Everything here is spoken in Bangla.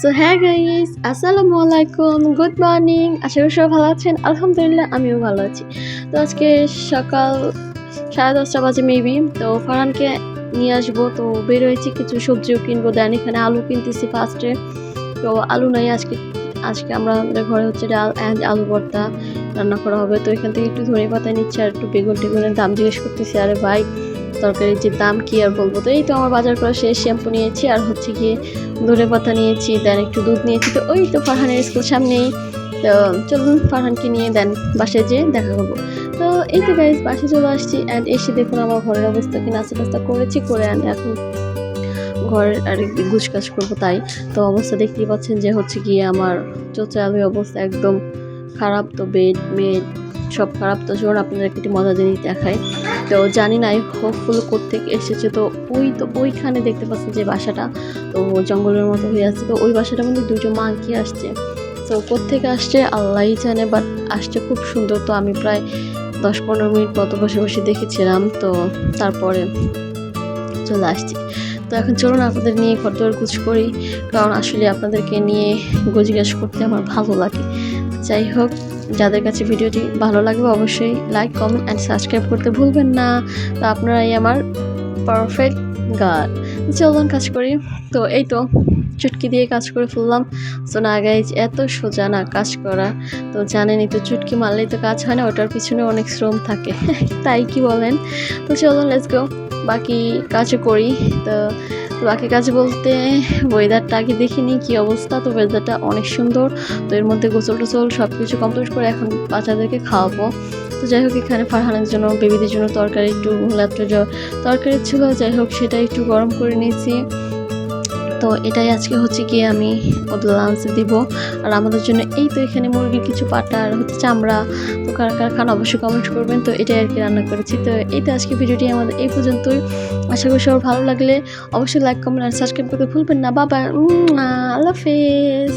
সো হ্যাঁ গাইস আসসালামু আলাইকুম গুড মর্নিং আশা করি সবাই ভালো আছেন। আলহামদুলিল্লাহ, আমিও ভালো আছি। তো আজকে সকাল সাড়ে দশটা বাজে মেবি তো ফারহানকে নিয়ে আসব। তো বের হয়েছি, কিছু সবজিও কিনবো। দেন এখানে আলু কিনতেছি ফার্স্টে তো আলু নাই আজকে। আজকে আমরা আমাদের ঘরে হচ্ছে ডাল অ্যান্ড আলু ভর্তা রান্না করা হবে। তো এখান থেকে একটু ধনে পাতা নিচ্ছি আর একটু বেগুন টেগুনের দাম জিজ্ঞেস করতেছি, আরে ভাই তরকারির যে দাম কি আর বলব? তো এই তো আমার বাজার করা শেষ শ্যাম্পু নিয়েছি, আর হচ্ছে গিয়ে ধনে পাতা নিয়েছি, দেন একটু দুধ নিয়েছি। তো ওই তো ফারহানের স্কুল সামনেই। তো চলুন ফারহানকে নিয়ে দেন বাসায় যেয়ে দেখা করব। তো এই তো গাইজ বাসায় চলে আসছি অ্যান্ড এসে দেখুন আমার ঘরের অবস্থা কি নাস্তা টাস্তা করেছি, করে অ্যান্ড এখন ঘরের আর গুছকাজ করব তাই। তো অবস্থা দেখতেই পাচ্ছেন যে হচ্ছে গিয়ে আমার চোচা আলুর অবস্থা একদম খারাপ। তো বেড মেড সব খারাপ তো চলুন আপনাদেরকে একটি মজা জিনিস দেখায় তো জানি না হোপফুল কোথেকে এসেছে। তো ওই তো ওইখানে দেখতে পাচ্ছেন যে বাসাটা, তো জঙ্গলের মতো হয়ে আছে। তো ওই বাসাটার মধ্যে দুটো মাংকি আসছে। তো কোথেকে আসছে আল্লাহই জানে বাট আসছে খুব সুন্দর। তো আমি প্রায় দশ পনেরো মিনিট মতো বসে বসে দেখেছিলাম। তো তারপরে চলে আসছি। তো এখন চলুন আপনাদের নিয়ে ফটোর গুছ করি, কারণ আসলে আপনাদেরকে নিয়ে গোজগাছ করতে আমার ভালো লাগে। যাই হোক, যাদের কাছে ভিডিওটি ভালো লাগবে অবশ্যই লাইক কমেন্ট অ্যান্ড সাবস্ক্রাইব করতে ভুলবেন না। তো আপনারাই আমার পারফেক্ট গার্ড চলুন কাজ করি। তো এই তো, চুটকি দিয়ে কাজ করে ফেললাম। তো না গাইজ এত সোজা না কাজ করা। তো জানেনই তো, চুটকি মারলেই তো কাজ হয় না, ওটার পিছনে অনেক শ্রম থাকে। তাই কি বলেন? তো চলুন লেটস গো বাকি কাজও করি। তো তো বাকি কাজ বলতে ওয়েদারটা আগে দেখিনি, কি অবস্থা? তো ওয়েদারটা অনেক সুন্দর। তো এর মধ্যে গোসল টোসল সব কিছু কমপ্লিট করে এখন বাচ্চাদেরকে খাওয়াবো। তো যাই হোক, এখানে ফারহানের জন্য বেবিদের জন্য তরকারি একটু লাত্র তরকারি ছিল, যাই হোক, সেটা একটু গরম করে নিয়েছি। তো এটাই আজকে হচ্ছে গিয়ে আমি ওদের লাঞ্চ দিব। আর আমাদের জন্য এই তো এখানে মুরগির কিছু পাটা আর হচ্ছে চামড়া। তো কারা কারা খান অবশ্যই কমেন্ট করবেন। তো এটাই আর কি রান্না করেছি। তো এই তো আজকে ভিডিওটি আমাদের এই পর্যন্তই। আশা করি সবার ভালো লাগলে অবশ্যই লাইক কমেন্ট আর সাবস্ক্রাইব করতে ভুলবেন না। বাবা আল্লাহ হাফেজ।